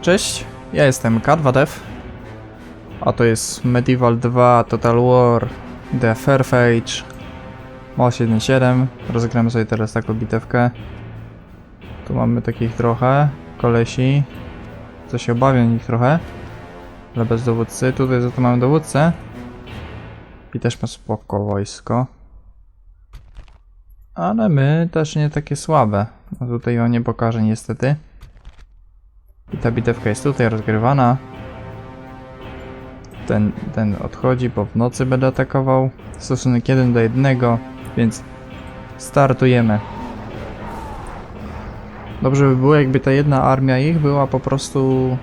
Cześć, ja jestem K2Dev, a to jest Medieval 2 Total War The Fair Age MOS 1.7. Rozegramy sobie teraz taką bitewkę. Tu mamy takich trochę kolesi, co się obawiam ich trochę, ale bez dowódcy. Tutaj za to mamy dowódcę i też ma spoko wojsko. Ale my też nie takie słabe. No tutaj on nie pokaże niestety. I ta bitewka jest tutaj rozgrywana. Ten, ten odchodzi, bo w nocy będę atakował. Stosunek 1 do 1, więc startujemy. Dobrze by było, jakby ta jedna armia ich była po prostu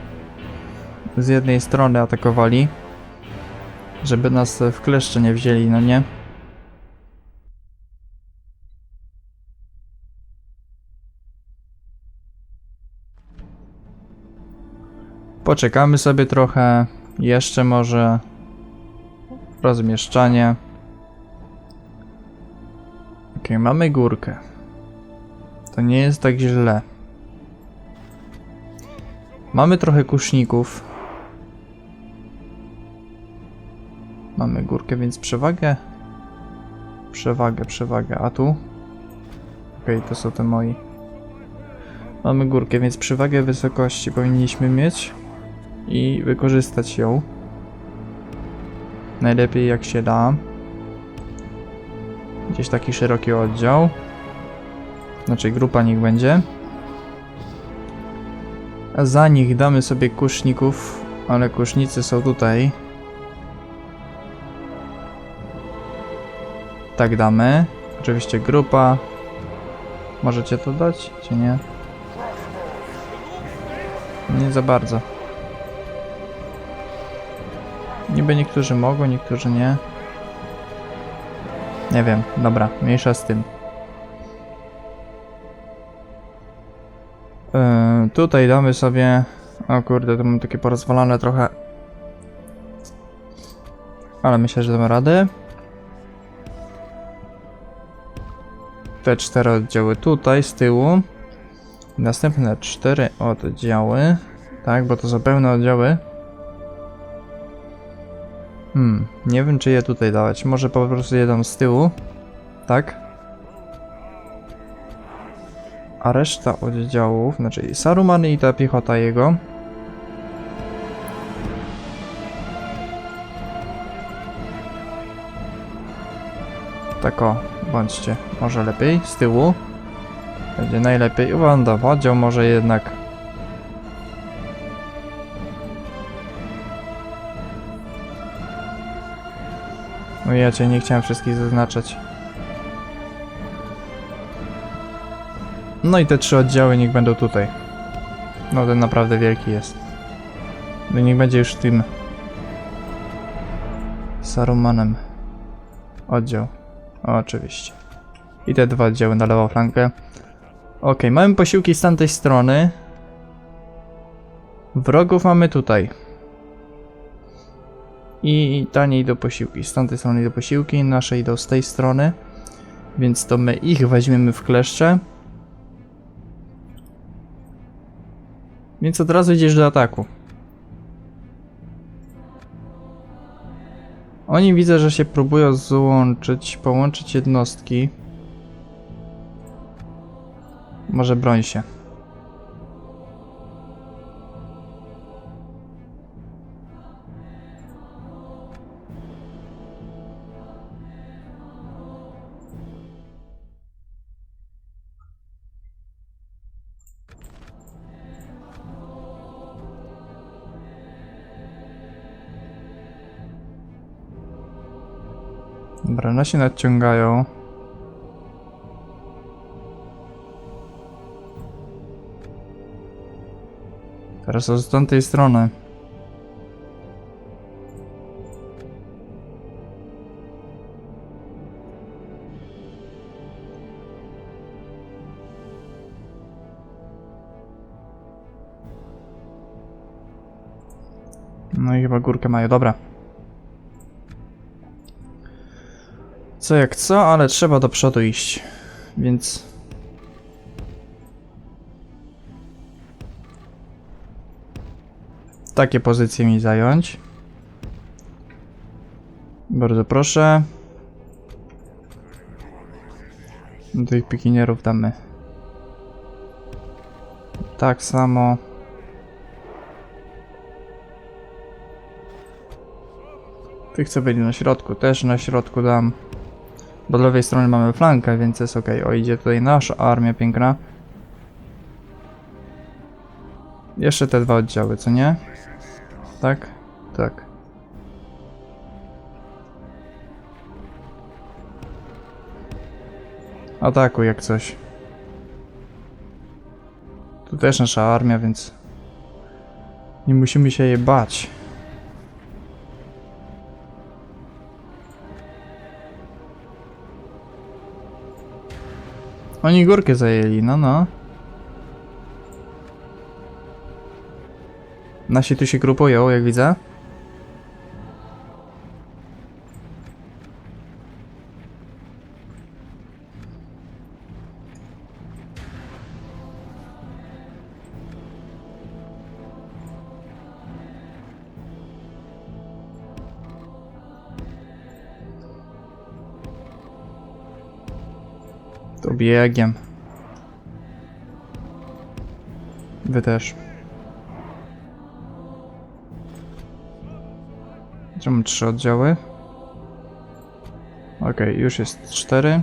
z jednej strony atakowali. Żeby nas w kleszcze nie wzięli, no nie? Poczekamy sobie trochę. Jeszcze może rozmieszczanie. Ok, mamy górkę. To nie jest tak źle. Mamy trochę kuszników. Mamy górkę, więc przewagę. Przewagę, przewagę. A tu? Okej, to są te moi. Mamy górkę, więc przewagę wysokości powinniśmy mieć i wykorzystać ją. Najlepiej jak się da. Gdzieś taki szeroki oddział. Znaczy grupa niech będzie. A za nich damy sobie kuszników, ale kusznicy są tutaj. Tak damy. Oczywiście grupa. Możecie to dać, czy nie? Nie za bardzo. Niby niektórzy mogą, niektórzy nie. Nie wiem, dobra, mniejsza z tym. Yy, tutaj damy sobie... O kurde, to mam takie porozwalane trochę. Ale myślę, że damy radę. Te cztery oddziały tutaj, z tyłu. Następne cztery oddziały. Tak, bo to są pełne oddziały. Hmm, nie wiem czy je tutaj dawać. Może po prostu jedną z tyłu. Tak. A reszta oddziałów, znaczy Saruman i ta piechota jego. Tak o, bądźcie. Może lepiej, z tyłu. Będzie najlepiej. Wanda, oddział może jednak. No ja cię nie chciałem wszystkich zaznaczać. No i te trzy oddziały niech będą tutaj. No ten naprawdę wielki jest. No niech będzie już tym Sarumanem. Oddział. Oczywiście. I te dwa oddziały na lewą flankę. Ok, mamy posiłki z tamtej strony. Wrogów mamy tutaj. I taniej do posiłki. Z tamtej strony idą posiłki, nasze idą z tej strony. Więc to my ich weźmiemy w kleszcze. Więc od razu idziesz do ataku. Oni widzę, że się próbują złączyć, połączyć jednostki. Może broń się. Dobra, się nadciągają. Teraz z tamtej strony. No i chyba górkę mają, dobra. Co jak co, ale trzeba do przodu iść. Więc takie pozycje mi zająć. Bardzo proszę. Do tych pikinierów damy. Tak samo. Tych co byli na środku, też na środku dam. Bo z lewej strony mamy flankę, więc jest ok. O, idzie tutaj nasza armia piękna. Jeszcze te dwa oddziały, co nie? Tak? Tak. Atakuj jak coś. Tu też nasza armia, więc nie musimy się jej bać. Oni górkę zajęli, no no. Nasi tu się grupują, jak widzę. Biegiem. Wy też. Czemu trzy oddziały? Okej, już jest cztery.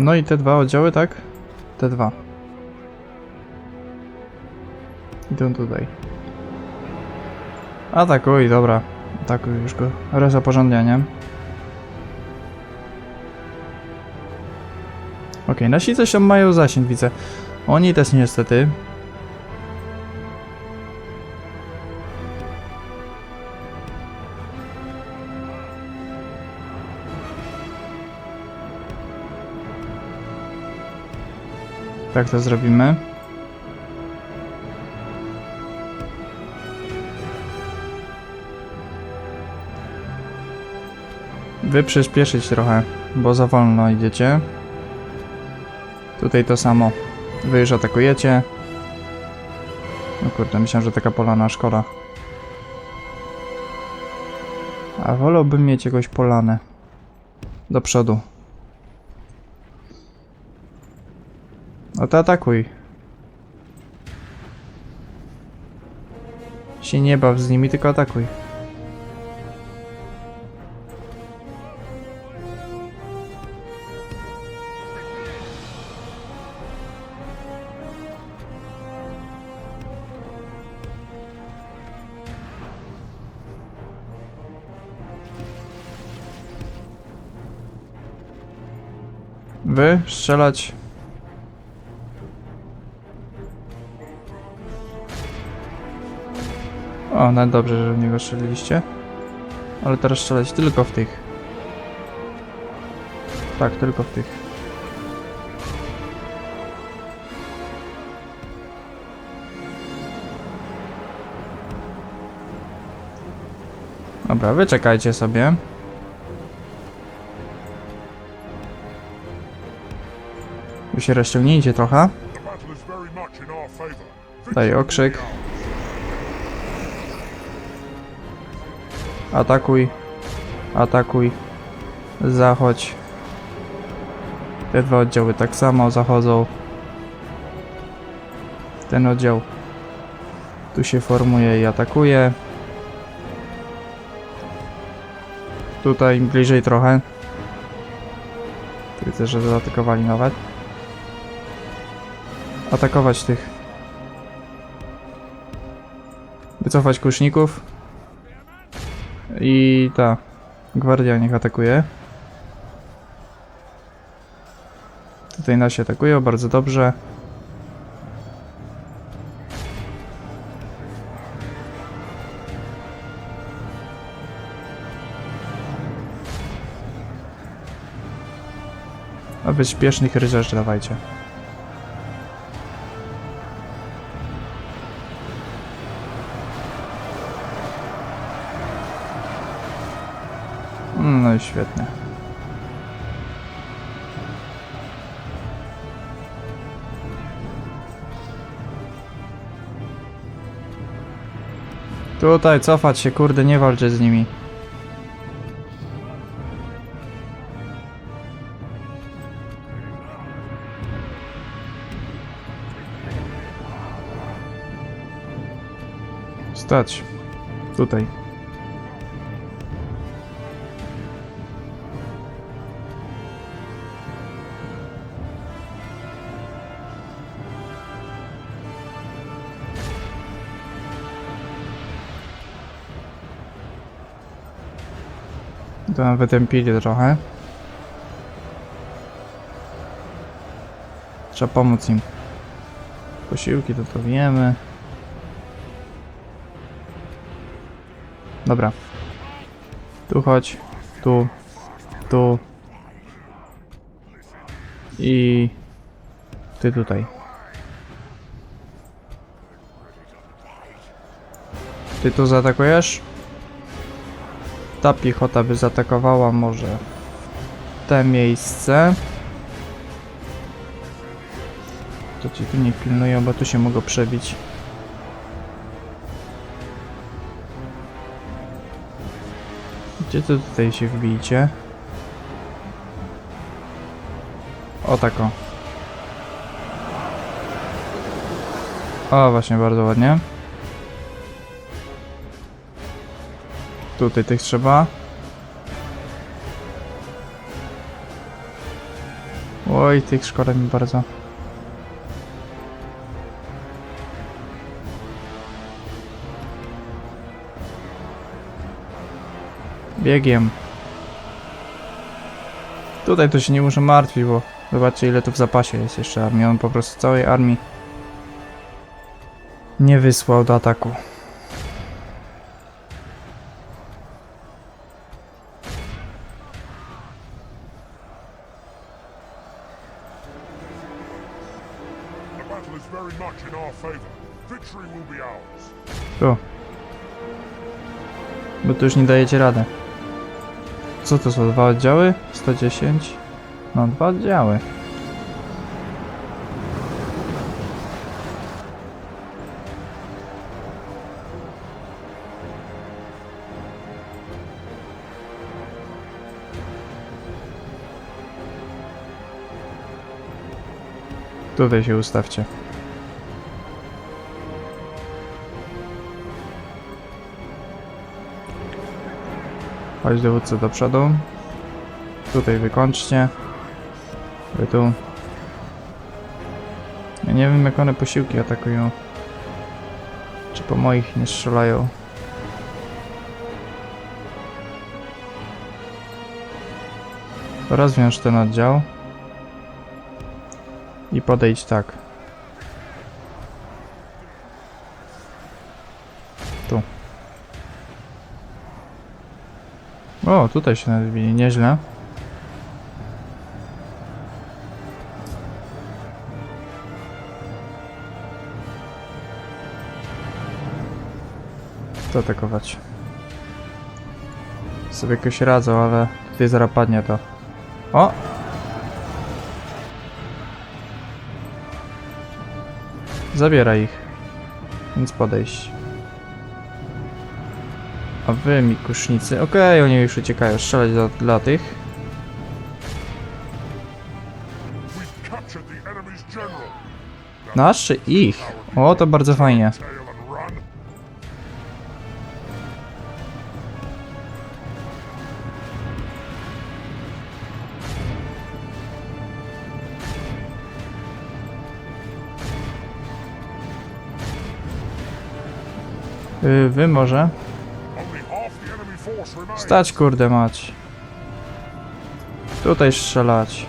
No i te dwa oddziały, tak? Te dwa. Idą tutaj. Atakuj, dobra. Atakuj już go. Reza porządnianie. Okej, nasi coś tam mają zasięg, widzę. Oni też niestety. Tak to zrobimy. Wy przyspieszyć trochę, bo za wolno idziecie. Tutaj to samo. Wy już atakujecie. No kurde, myślałem, że taka polana szkoda. A wolałbym mieć jakąś polanę. Do przodu. No to atakuj. Się nie baw z nimi, tylko atakuj. Wy strzelać. O, no dobrze, że w niego strzeliliście. Ale teraz strzelać tylko w tych. Tak, tylko w tych. Dobra, wyczekajcie sobie. Wy się rozciągnijcie trochę. The battle Atakuj. Atakuj. Zachodź. Te dwa oddziały tak samo zachodzą. Ten oddział tu się formuje i atakuje. Tutaj bliżej trochę. Tu Widzę, że zaatakowali nawet. Atakować tych Wycofać kuszników. I ta. Gwardia niech atakuje. Tutaj nasi atakują, bardzo dobrze. A wy śpiesznych rycerzy dawajcie. I świetnie. Tutaj cofać się, kurde, nie walczyć z nimi. Stać. Tutaj. To nam wytępili trochę. Trzeba pomóc im. Posiłki to to wiemy. Dobra. Tu chodź. Tu. Tu. I... Ty tutaj. Ty tu zaatakujesz? Ta piechota by zaatakowała może te miejsce. To ci tu nie pilnują, bo tu się mogą przebić. Gdzie to tutaj się wbijcie? O tako. O, właśnie, bardzo ładnie. Tutaj tych trzeba. Oj, tych szkoda mi bardzo. Biegiem. Tutaj to się nie muszę martwić, bo zobaczcie ile tu w zapasie jest jeszcze armii. On po prostu całej armii nie wysłał do ataku. Bo tu już nie dajecie radę. Co to są? Dwa oddziały? 110? No, dwa oddziały. Tutaj się ustawcie. Chodź dowódco do przodu. Tutaj wykończcie. Wy tu. Ja nie wiem jak one posiłki atakują. Czy po moich nie strzelają. Rozwiąż ten oddział. I podejdź tak. O, tutaj się nadbili, nieźle. Co atakować? Sobie jakoś radzą, ale tutaj zaraz padnie to. O! Zabieraj ich. Więc podejść. A wy, mikusznicy. Okej, oni już uciekają. Strzelać dla, dla tych. Nasz ich? O, to bardzo fajnie. Yy, wy może? Stać kurde mać. Tutaj strzelać.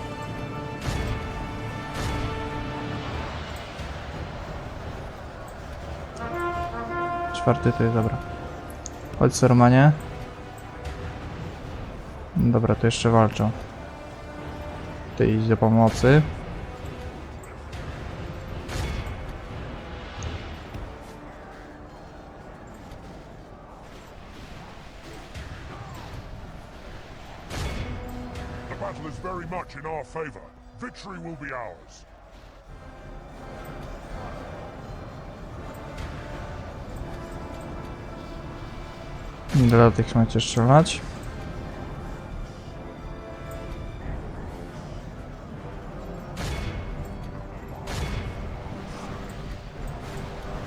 Czwarty to jest dobra. Chodź Sormanie. Dobra, to jeszcze walczą. Ty idź do pomocy. Very much in our favor. Victory will be ours. Do tych macie strzelać.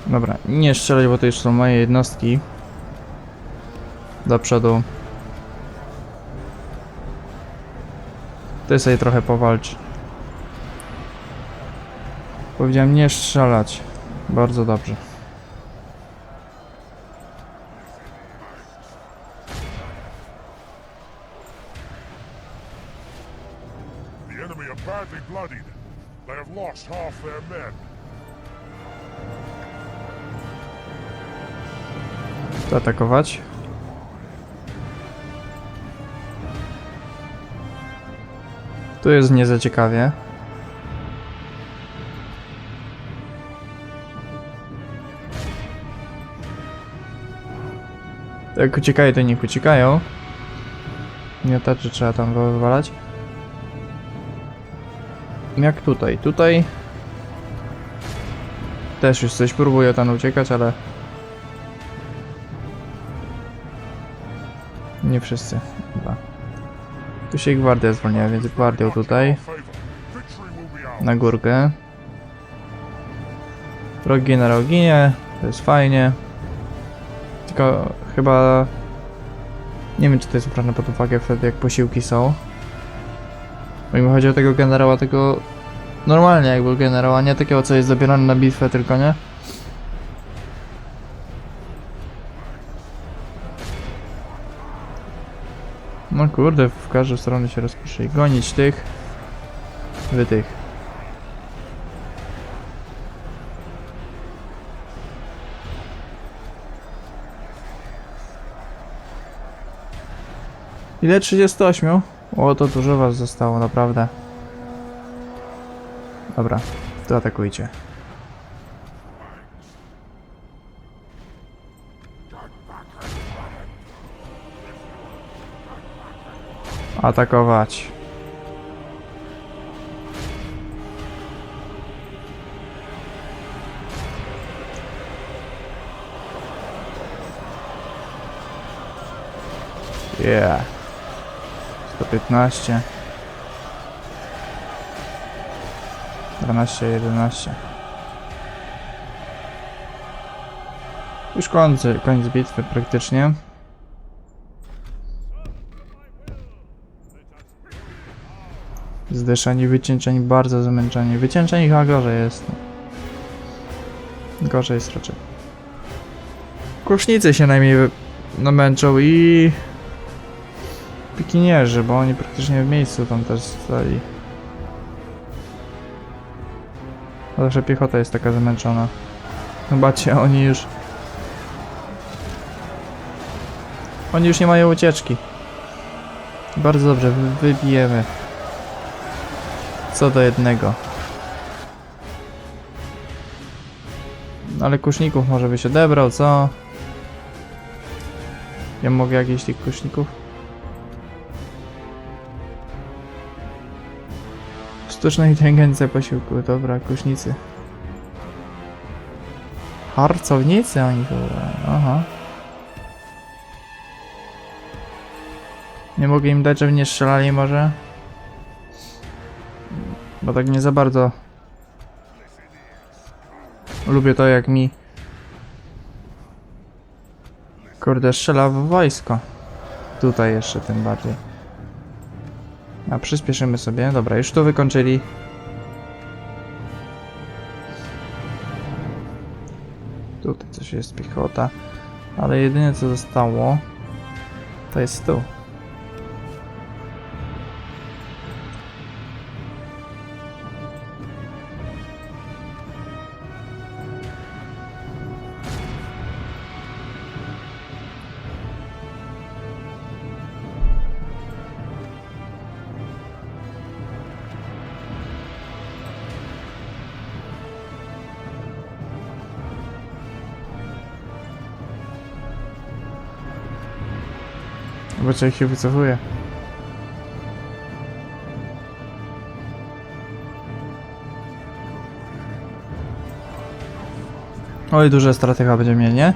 Dobra, nie strzelać, bo to już są moje jednostki. Do przodu. Ty sobie trochę powalcz. Powiedziałem nie strzelać. Bardzo dobrze. The Tu jest nie za ciekawie. Jak uciekają, to niech uciekają. Miotaczy trzeba tam wywalać. Jak tutaj? Tutaj też już coś próbują tam uciekać, ale Nie wszyscy, chyba. Tu się gwardia zwolniła, więc gwardią tutaj, na górkę. Wrog generał ginie, to jest fajnie. Tylko chyba... Nie wiem, czy to jest brane pod uwagę wtedy, jak posiłki są. Bo mi chodzi o tego generała, tego... Normalnie jak był generał, a nie takiego, co jest zabierane na bitwę, tylko nie? No kurde, w każdą stronę się rozpisze gonić tych, wy tych. Ile? 38? O, to dużo was zostało, naprawdę. Dobra, to atakujcie. Atakować. Yeah. 115. 12, 11. Już koniec, koniec bitwy praktycznie. Zdyszeni, wycieńczeni, bardzo zmęczeni. Wycieńczeni chyba gorzej jest. Gorzej jest raczej. Kusznicy się najmniej namęczą i... Pikinierzy, bo oni praktycznie w miejscu tam też stali. Zawsze piechota jest taka zmęczona. Zobaczcie, oni już... Oni już nie mają ucieczki. Bardzo dobrze, wy- wybijemy. Co do jednego. Ale kuszników może byś odebrał, co? Ja mogę jakieś tych kuszników? Sztuczna inteligencja posiłku, dobra, kusznicy. Harcownicy oni chyba, aha. Nie mogę im dać, żeby nie strzelali może? Bo tak nie za bardzo lubię to jak mi kurde strzela w wojsko. Tutaj jeszcze tym bardziej. A przyspieszymy sobie. Dobra, już tu wykończyli. Tutaj coś jest piechota. Ale jedynie co zostało to jest tu. kurczę, się wycofuje. Oj, duże straty chyba będziemy mieli, nie?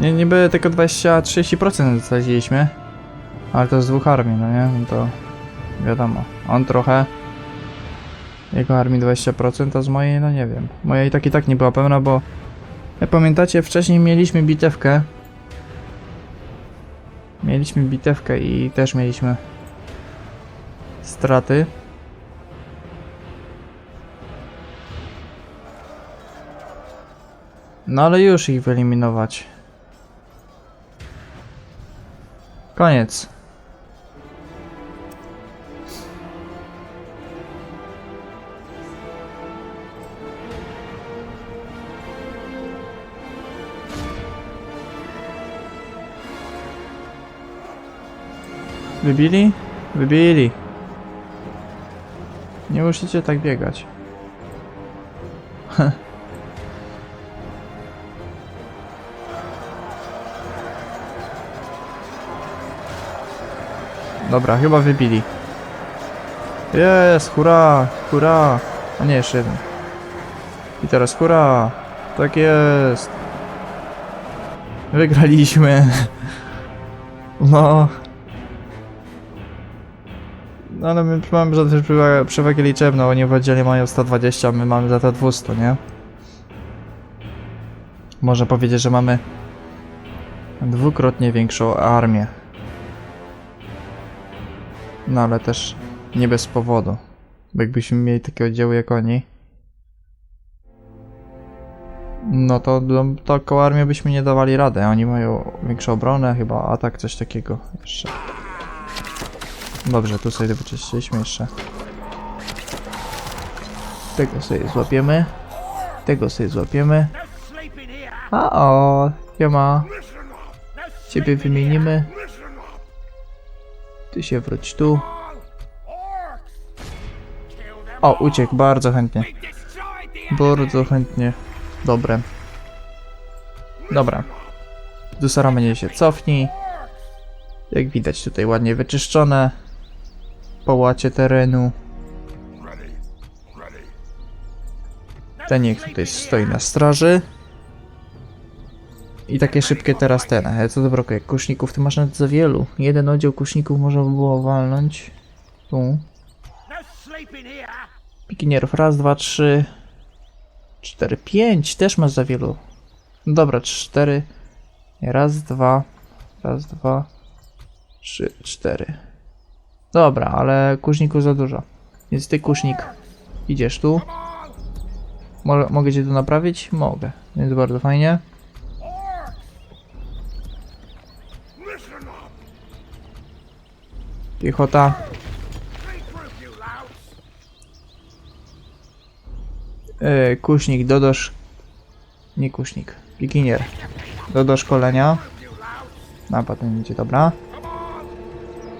nie? Niby tylko 20-30% straciliśmy. Ale to z dwóch armii, no nie? No to wiadomo. On trochę... Jego armii 20%, a z mojej, no nie wiem. Moja i tak i tak nie była pełna, bo... Jak pamiętacie, wcześniej mieliśmy bitewkę Mieliśmy bitewkę i też mieliśmy straty. No ale już ich wyeliminować. Koniec. Wybili? Wybili. Nie musicie tak biegać. Dobra, chyba wybili. Jest, hurra, hurra. A nie, jeszcze jeden. I teraz hurra. Tak jest. Wygraliśmy. No. No ale my mamy to przewagę, liczebną, oni w oddziale mają 120, a my mamy za to 200, nie? Można powiedzieć, że mamy dwukrotnie większą armię. No ale też nie bez powodu. Bo jakbyśmy mieli takie oddziały jak oni, no to do taką armię byśmy nie dawali rady. Oni mają większą obronę, chyba atak, coś takiego jeszcze. Dobrze, tu sobie wyczyściliśmy jeszcze. Tego sobie złapiemy. Tego sobie złapiemy. A o, ma. Ciebie wymienimy. Ty się wróć tu. O, uciekł, bardzo chętnie. Bardzo chętnie. Dobre. Dobra. Dusara będzie się cofnij. Jak widać tutaj ładnie wyczyszczone. Połacie terenu. Ten niech tutaj stoi na straży. I takie szybkie teraz ten. Co do brakuje? Kuszników ty masz nawet za wielu. Jeden oddział kuszników można by było walnąć. Tu. Pikinierów. Raz, dwa, trzy. Cztery, pięć. Też masz za wielu. Dobra, cztery. Raz, dwa. Raz, dwa. Trzy, cztery. Dobra, ale kuszników za dużo. Więc ty kusznik. Idziesz tu. Mo mogę cię tu naprawić? Mogę. Więc bardzo fajnie. Piechota. Yy, kusznik, dodosz. Nie kusznik. Pikinier. Do doszkolenia. Napad ten idzie, dobra.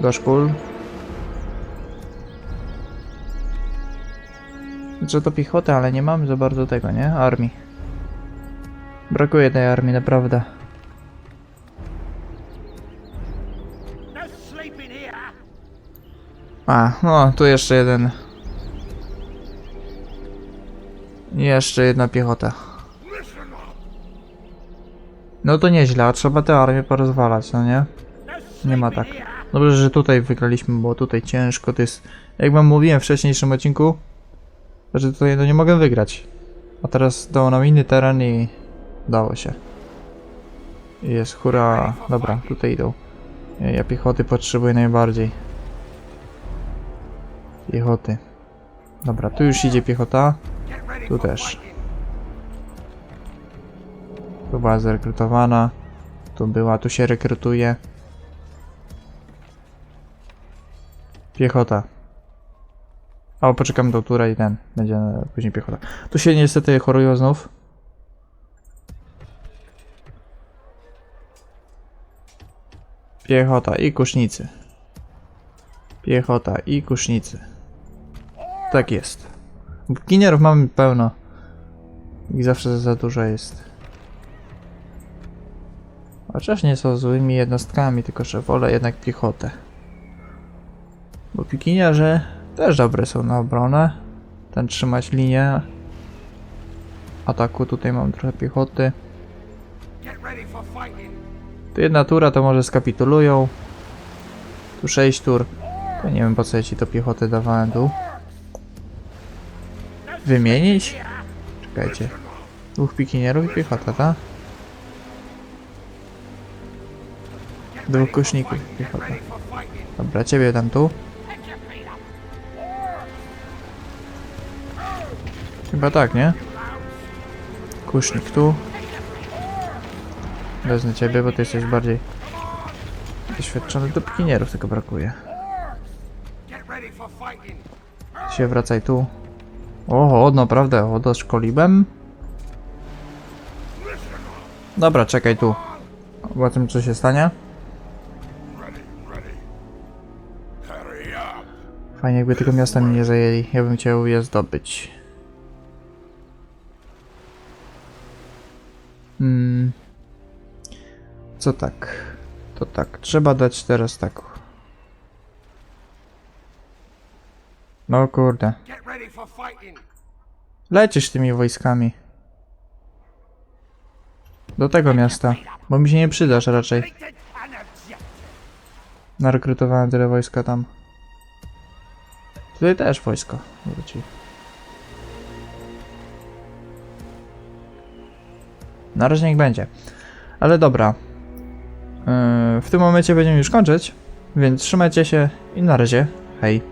Do szkół. Znaczy to piechota, ale nie mamy za bardzo tego, nie? Armii. Brakuje tej armii, naprawdę. A, no, tu jeszcze jeden. Jeszcze jedna piechota. No to nieźle, a trzeba tę armię porozwalać, no nie? Nie ma tak. Dobrze, że tutaj wygraliśmy, bo tutaj ciężko to jest... Jak wam mówiłem w wcześniejszym odcinku, że tutaj no nie mogę wygrać. A teraz dał nam inny teren i dało się. Jest, hurra. Dobra, tutaj idą. Ja- piechoty potrzebuję najbardziej. Piechoty. Dobra, tu już idzie piechota. Tu też. Tu była zrekrutowana. Tu była, tu się rekrutuje. Piechota. O, poczekamy do tura i ten. Będzie później piechota. Tu się niestety chorują znów. Piechota i kusznicy. Piechota i kusznicy. Tak jest. Ginierów mamy pełno. Ich zawsze za dużo jest. Chociaż nie są złymi jednostkami, tylko że wolę jednak piechotę. Bo pikiniarze też dobre są na obronę. Ten trzymać linię. ataku. Tutaj mam trochę piechoty. Tu jedna tura to może skapitulują. Tu 6 tur. To nie wiem po co ja ci to piechotę dawałem tu. Wymienić? Czekajcie. Dwóch pikinierów i piechota, tak? Dwóch kuszników i piechota. Dobra, ciebie dam tu. Chyba tak, nie? Kusznik tu. Wezmę ciebie, bo ty jesteś bardziej doświadczony. Do pikinierów tylko brakuje. Się wracaj tu. Oho, naprawdę, o, doszkoliłem. Dobra, czekaj tu. Zobaczymy, co się stanie. Fajnie, jakby tego miasta mnie nie zajęli. Ja bym chciał je zdobyć. Hmm. Co tak? To tak. Trzeba dać teraz tak. No kurde. Lecisz tymi wojskami. Do tego miasta. Bo mi się nie przydasz raczej. Narekrutowałem tyle wojska tam. Tutaj też wojsko wróci. Na razie niech będzie. Ale dobra. Yy, w tym momencie będziemy już kończyć. Więc trzymajcie się i na razie. Hej.